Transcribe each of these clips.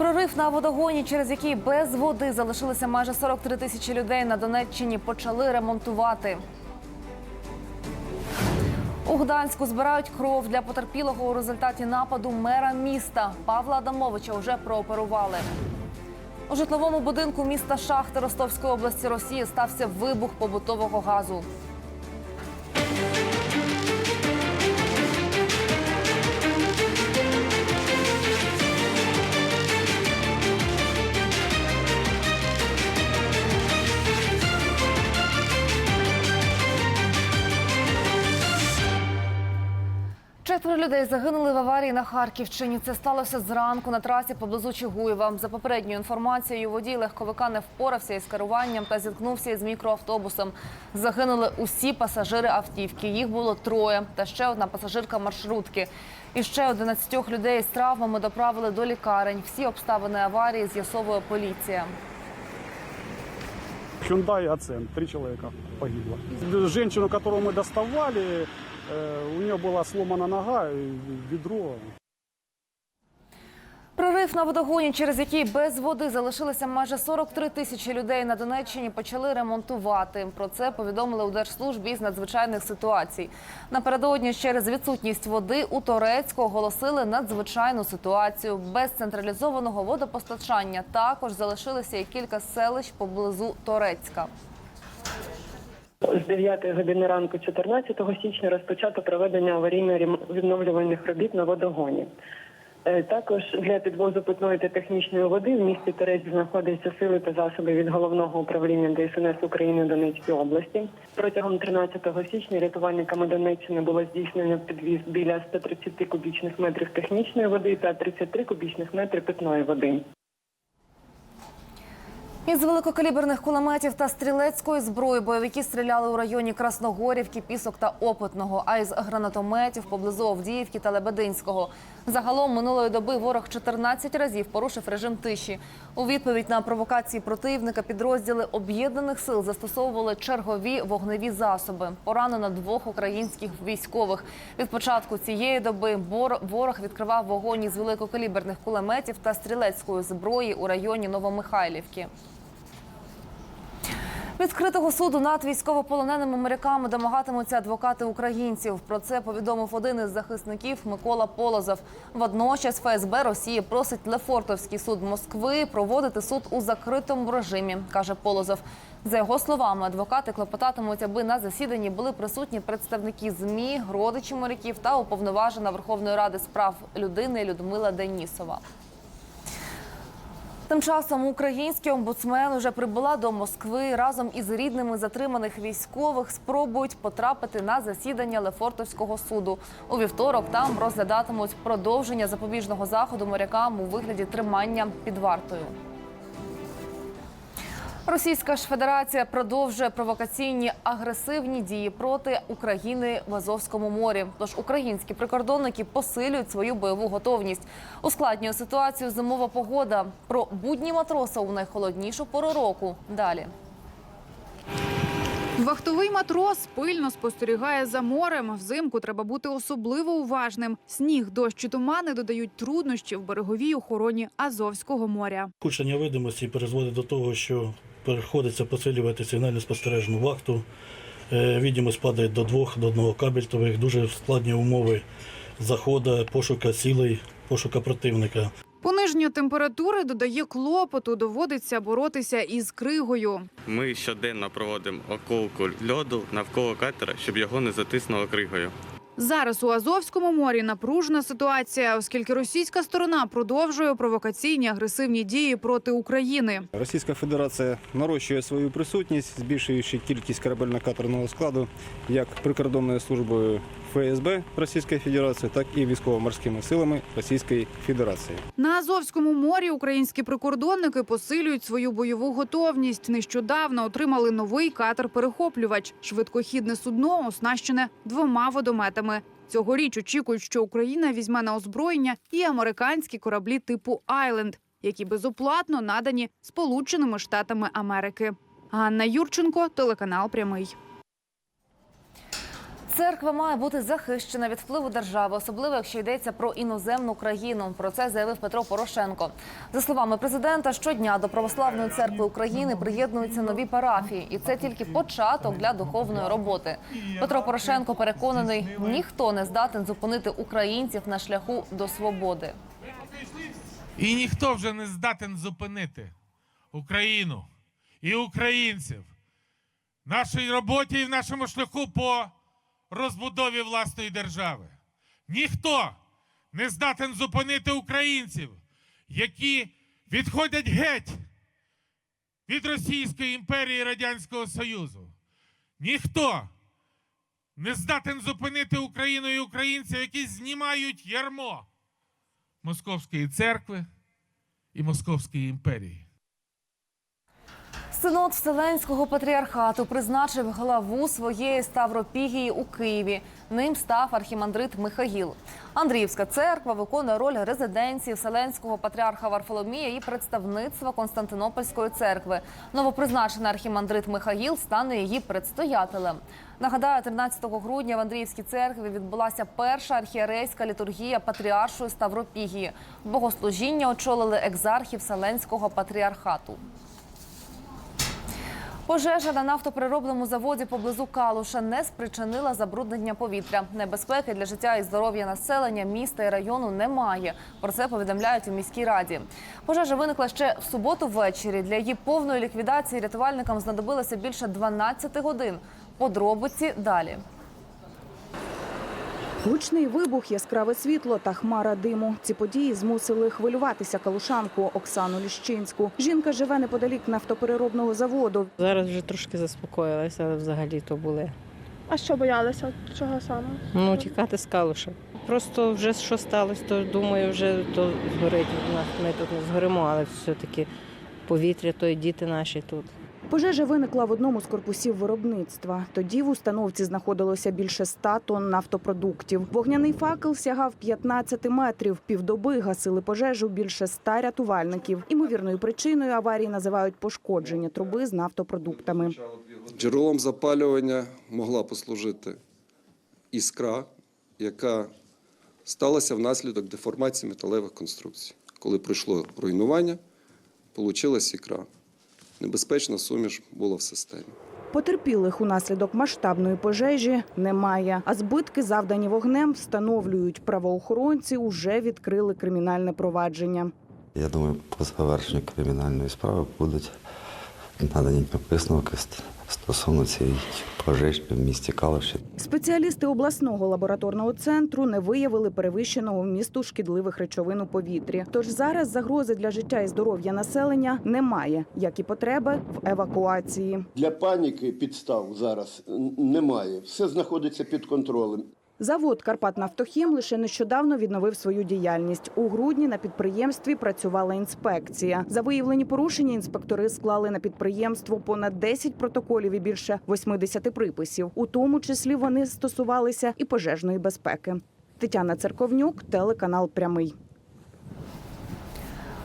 Прорив на водогоні, через який без води залишилися майже 43 тисячі людей на Донеччині, почали ремонтувати. У Гданську збирають кров для потерпілого у результаті нападу мера міста Павла Адамовича. Вже прооперували. У житловому будинку міста Шахти Ростовської області Росії стався вибух побутового газу. Людей загинули в аварії на Харківщині. Це сталося зранку на трасі поблизу Чигуєва. За попередньою інформацією, водій легковика не впорався із керуванням та зіткнувся із мікроавтобусом. Загинули усі пасажири автівки. Їх було троє, та ще одна пасажирка маршрутки. І ще 11 людей з травмами доправили до лікарень. Всі обставини аварії з'ясовує поліція. Hyundai Accent. Три человека погибло. Женщину, которую мы доставали, у нее была сломана нога, и ведро. Прорив на водогоні, через який без води залишилися майже 43 тисячі людей на Донеччині, почали ремонтувати. Про це повідомили у Держслужбі з надзвичайних ситуацій. Напередодні через відсутність води у Торецьку оголосили надзвичайну ситуацію. Без централізованого водопостачання також залишилися і кілька селищ поблизу Торецька. З 9 години ранку 14 січня розпочато проведення аварійно-відновлювальних робіт на водогоні. Е, Також для підвозу питної та технічної води в місті Терець знаходяться сили та засоби від головного управління ДСНС України Донецької області. Протягом 13 січня рятувальниками Донеччини було здійснено підвіз біля 130 кубічних метрів технічної води та 33 кубічних метрів питної води. Із великокаліберних кулеметів та стрілецької зброї бойовики стріляли у районі Красногорівки, Пісок та Опитного, а із гранатометів поблизу Авдіївки та Лебединського. Загалом минулої доби ворог 14 разів порушив режим тиші. У відповідь на провокації противника підрозділи об'єднаних сил застосовували чергові вогневі засоби. Поранено двох українських військових. Від початку цієї доби ворог відкривав вогонь із великокаліберних кулеметів та стрілецької зброї у районі Новомихайлівки. Відкритого суду над військовополоненими моряками домагатимуться адвокати українців. Про це повідомив один із захисників Микола Полозов. Водночас ФСБ Росії просить Лефортовський суд Москви проводити суд у закритому режимі, каже Полозов. За його словами, адвокати клопотатимуть, аби на засіданні були присутні представники змі, родичі моряків та уповноважена Верховної Ради з прав людини Людмила Денісова. Тим часом український омбудсмен уже прибула до Москви разом із рідними затриманих військових. Спробують потрапити на засідання Лефортовського суду. У вівторок там розглядатимуть продовження запобіжного заходу морякам у вигляді тримання під вартою. Російська ж Федерація продовжує провокаційні агресивні дії проти України в Азовському морі. Тож українські прикордонники посилюють свою бойову готовність. Ускладнює ситуацію зимова погода. Про будні матроса у найхолоднішу пору року. Далі. Вахтовий матрос пильно спостерігає за морем. Взимку треба бути особливо уважним. Сніг, дощ і тумани додають труднощі в береговій охороні Азовського моря. Кучення видимості призводить до того, що приходиться посилювати сигнально спостережну вахту. Е, Відомість падає до двох, до одного кабельтових, дуже складні умови заходу, пошука цілей, пошука противника. Пониження температури додає клопоту. Доводиться боротися із кригою. Ми щоденно проводимо околку льоду навколо катера, щоб його не затиснуло кригою. Зараз у Азовському морі напружена ситуація, оскільки російська сторона продовжує провокаційні агресивні дії проти України. Російська Федерація нарощує свою присутність, збільшуючи кількість корабельно-катерного складу як прикордонною службою ФСБ Російської Федерації, так і військово-морськими силами Російської Федерації. На Азовському морі українські прикордонники посилюють свою бойову готовність. Нещодавно отримали новий катер-перехоплювач. Швидкохідне судно оснащене двома водометами. Цьогоріч очікують, що Україна візьме на озброєння і американські кораблі типу Айленд, які безоплатно надані Сполученими Штатами Америки. Ганна Юрченко, телеканал Прямий. Церква має бути захищена від впливу держави, особливо якщо йдеться про іноземну країну. Про це заявив Петро Порошенко. За словами президента, щодня до православної церкви України приєднуються нові парафії, і це тільки початок для духовної роботи. Петро Порошенко переконаний, ніхто не здатен зупинити українців на шляху до свободи. І ніхто вже не здатен зупинити Україну і українців нашій роботі і в нашому шляху по розбудові власної держави. Ніхто не здатен зупинити українців, які відходять геть від Російської імперії Радянського Союзу. Ніхто не здатен зупинити Україну і українців, які знімають ярмо. Московської церкви і Московської імперії. Синод Вселенського патріархату призначив главу своєї Ставропігії у Києві. Ним став архімандрит Михаїл. Андріївська церква виконує роль резиденції Вселенського патріарха Варфоломія і представництва Константинопольської церкви. Новопризначений архімандрит Михаїл стане її предстоятелем. Нагадаю, 13 грудня в Андріївській церкві відбулася перша архієрейська літургія патріаршої Ставропігії. Богослужіння очолили екзархи Вселенського патріархату. Пожежа на нафтопереробному заводі поблизу Калуша не спричинила забруднення повітря. Небезпеки для життя і здоров'я населення міста і району немає. Про це повідомляють у міській раді. Пожежа виникла ще в суботу ввечері. Для її повної ліквідації рятувальникам знадобилося більше 12 годин. Подробиці далі. Гучний вибух, яскраве світло та хмара диму. Ці події змусили хвилюватися калушанку Оксану Ліщинську. Жінка живе неподалік нафтопереробного заводу. Зараз вже трошки заспокоїлася, але взагалі то були. А що боялися? Чого саме? Ну, тікати з калуша. Просто вже що сталося, то думаю, вже то згорить. Ми тут не згоримо, але все-таки повітря, то і діти наші тут. Пожежа виникла в одному з корпусів виробництва. Тоді в установці знаходилося більше 100 тонн нафтопродуктів. Вогняний факел сягав 15 метрів. Півдоби гасили пожежу більше 100 рятувальників. Імовірною причиною аварії називають пошкодження труби з нафтопродуктами. Джерелом запалювання могла послужити іскра, яка сталася внаслідок деформації металевих конструкцій. Коли пройшло руйнування, получилась ікра. Небезпечна суміш була в системі. Потерпілих унаслідок масштабної пожежі немає. А збитки, завдані вогнем, встановлюють правоохоронці. Уже відкрили кримінальне провадження. Я думаю, по завершенню кримінальної справи будуть надані висновки стосовно цієї пожежі в місті Калуші. Спеціалісти обласного лабораторного центру не виявили перевищеного вмісту шкідливих речовин у повітрі. Тож зараз загрози для життя і здоров'я населення немає, як і потреби в евакуації. Для паніки підстав зараз немає. Все знаходиться під контролем. Завод «Карпатнафтохім» лише нещодавно відновив свою діяльність. У грудні на підприємстві працювала інспекція. За виявлені порушення інспектори склали на підприємство понад 10 протоколів і більше 80 приписів. У тому числі вони стосувалися і пожежної безпеки. Тетяна Церковнюк, телеканал Прямий.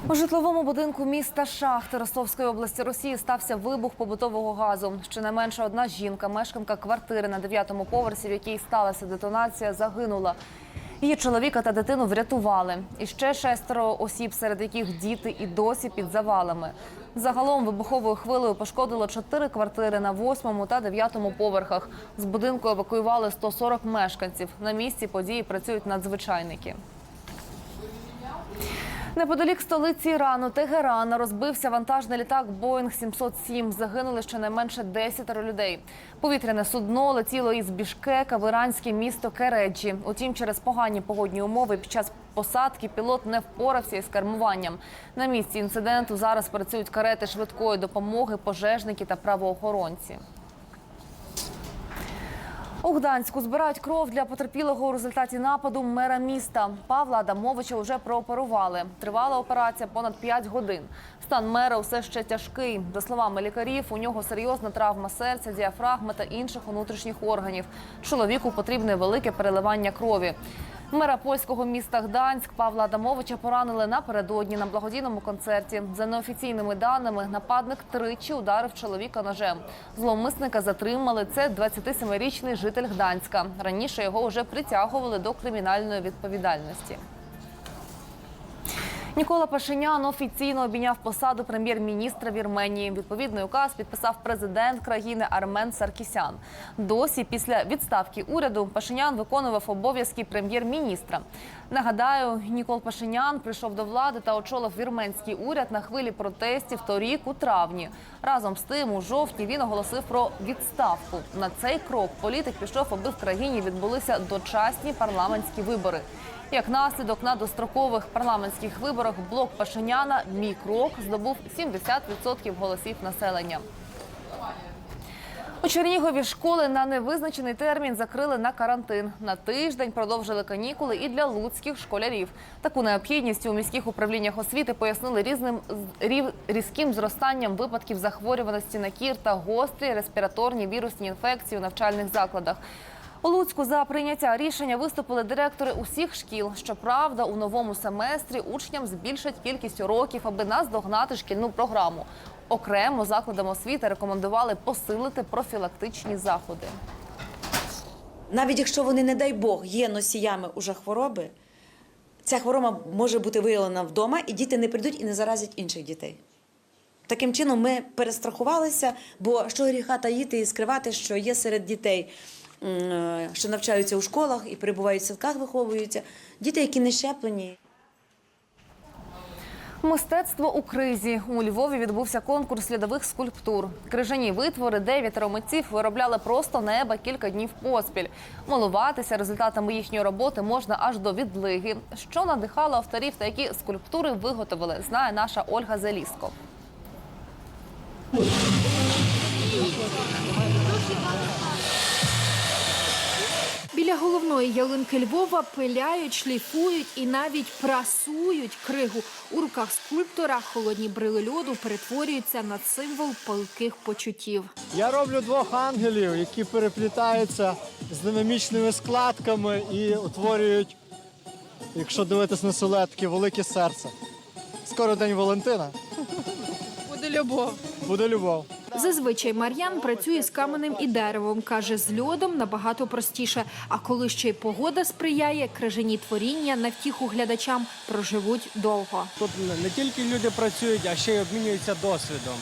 У житловому будинку міста Шахти Ростовської області Росії стався вибух побутового газу. Щонайменше одна жінка, мешканка квартири на дев'ятому поверсі, в якій сталася детонація, загинула. Її чоловіка та дитину врятували. І ще шестеро осіб, серед яких діти і досі під завалами. Загалом вибуховою хвилею пошкодило чотири квартири на восьмому та дев'ятому поверхах. З будинку евакуювали 140 мешканців. На місці події працюють надзвичайники. Неподалік столиці Ірану Тегерана розбився вантажний літак Боїнг 707. Загинули щонайменше 10 людей. Повітряне судно летіло із Бішкека в іранське місто Кереджі. Утім, через погані погодні умови під час посадки пілот не впорався із кермуванням. На місці інциденту зараз працюють карети швидкої допомоги, пожежники та правоохоронці. У Гданську збирають кров для потерпілого у результаті нападу мера міста. Павла Адамовича вже прооперували. Тривала операція понад 5 годин. Стан мера усе ще тяжкий. За словами лікарів, у нього серйозна травма серця, діафрагми та інших внутрішніх органів. Чоловіку потрібне велике переливання крові. Мера польського міста Гданськ Павла Адамовича поранили напередодні на благодійному концерті. За неофіційними даними, нападник тричі ударив чоловіка ножем. Зловмисника затримали. Це 27-річний житель Гданська. Раніше його вже притягували до кримінальної відповідальності. Нікола Пашинян офіційно обійняв посаду прем'єр-міністра Вірменії. Відповідний указ підписав президент країни Армен Саркісян. Досі після відставки уряду Пашинян виконував обов'язки прем'єр-міністра. Нагадаю, Нікол Пашинян прийшов до влади та очолив вірменський уряд на хвилі протестів торік у травні. Разом з тим, у жовтні він оголосив про відставку. На цей крок політик пішов, аби в країні відбулися дочасні парламентські вибори. Як наслідок на дострокових парламентських виборах блок Пашиняна Мій крок здобув 70% голосів населення. У Чернігові школи на невизначений термін закрили на карантин. На тиждень продовжили канікули і для луцьких школярів. Таку необхідність у міських управліннях освіти пояснили різним рів- різким зростанням випадків захворюваності на кір та гострі респіраторні вірусні інфекції у навчальних закладах. У Луцьку за прийняття рішення виступили директори усіх шкіл. Щоправда, у новому семестрі учням збільшать кількість уроків, аби наздогнати шкільну програму. Окремо закладам освіти рекомендували посилити профілактичні заходи. Навіть якщо вони, не дай Бог, є носіями уже хвороби, ця хвороба може бути виявлена вдома, і діти не прийдуть і не заразять інших дітей. Таким чином, ми перестрахувалися, бо що гріха таїти і скривати, що є серед дітей, що навчаються у школах і перебувають в садках, виховуються, діти, які не щеплені. Мистецтво у кризі у Львові відбувся конкурс льодових скульптур. Крижані витвори дев'ятеро митців виробляли просто неба кілька днів поспіль. Малуватися результатами їхньої роботи можна аж до відлиги. Що надихало авторів та які скульптури виготовили, знає наша Ольга Заліско. Біля головної ялинки Львова пиляють, шліфують і навіть прасують кригу. У руках скульптора холодні брили льоду перетворюються на символ палких почуттів. Я роблю двох ангелів, які переплітаються з динамічними складками і утворюють, якщо дивитись на силуетки, велике серце. Скоро день Валентина. Буде любов. Буде любов. Зазвичай Мар'ян працює з каменем і деревом. Каже, з льодом набагато простіше. А коли ще й погода сприяє, крижані творіння на втіху глядачам проживуть довго. Тут не- тільки люди працюють, а ще й обмінюються досвідом.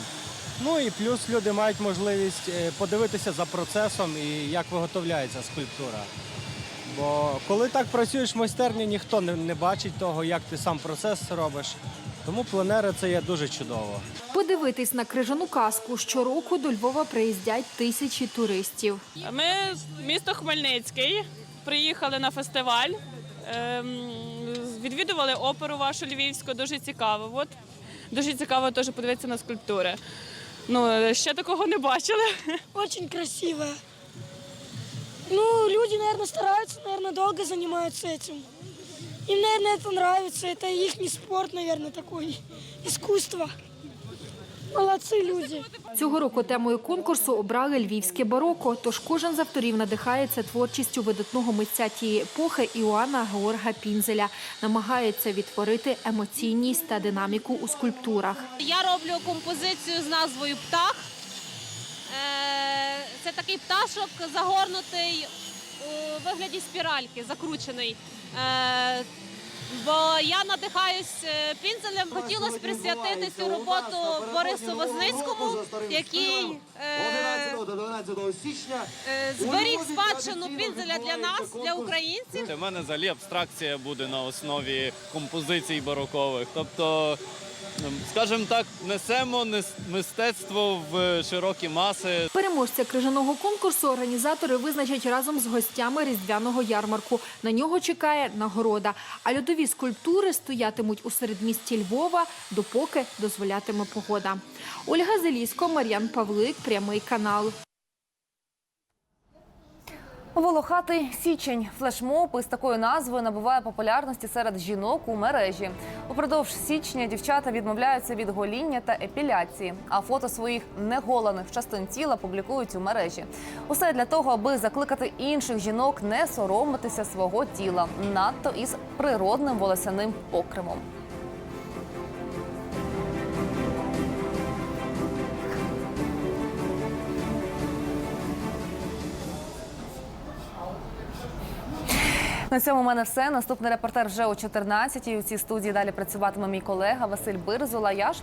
Ну і плюс люди мають можливість е, подивитися за процесом і як виготовляється скульптура. Бо коли так працюєш в майстерні, ніхто не бачить того, як ти сам процес робиш. Тому пленери це є дуже чудово. Подивитись на крижану казку щороку до Львова приїздять тисячі туристів. Ми місто Хмельницький. Приїхали на фестиваль, ем, відвідували оперу вашу львівську, дуже цікаво. От дуже цікаво теж подивитися на скульптури. Ну, ще такого не бачили. Очень красиво. Ну, люди, наверное, стараются, наверное, долго занимаются этим. Им, наверное, это нравится. Это их не спорт, наверное, такой. Искусство. Молодцы люди. Цього року темою конкурсу обрали львівське бароко. Тож кожен з авторів надихається творчістю видатного митця тієї епохи Іоанна Георга Пінзеля. Намагається відтворити емоційність та динаміку у скульптурах. Я роблю композицію з назвою Птах. Е, Це такий пташок загорнутий у вигляді спіральки, закручений. Е, Бо я надихаюсь е, пінзелем. Хотілося присвятити цю роботу Борису Возницькому, який е, е, зберіг спадщину пінзеля для нас, для українців. У мене взагалі абстракція буде на основі композицій барокових. Тобто, скажімо так, несемо нес- мистецтво в широкі маси. Переможця крижаного конкурсу організатори визначать разом з гостями різдвяного ярмарку. На нього чекає нагорода. А льодові скульптури стоятимуть у середмісті Львова, допоки дозволятиме погода. Ольга Зелісько, Мар'ян Павлик, прямий канал. Волохатий січень флешмоб із такою назвою набуває популярності серед жінок у мережі. Упродовж січня дівчата відмовляються від гоління та епіляції, а фото своїх неголених частин тіла публікують у мережі. Усе для того, аби закликати інших жінок не соромитися свого тіла, надто із природним волосяним покривом. На цьому у мене все. Наступний репортер вже о 14-й. У цій студії далі працюватиме мій колега Василь Бирзула. Я ж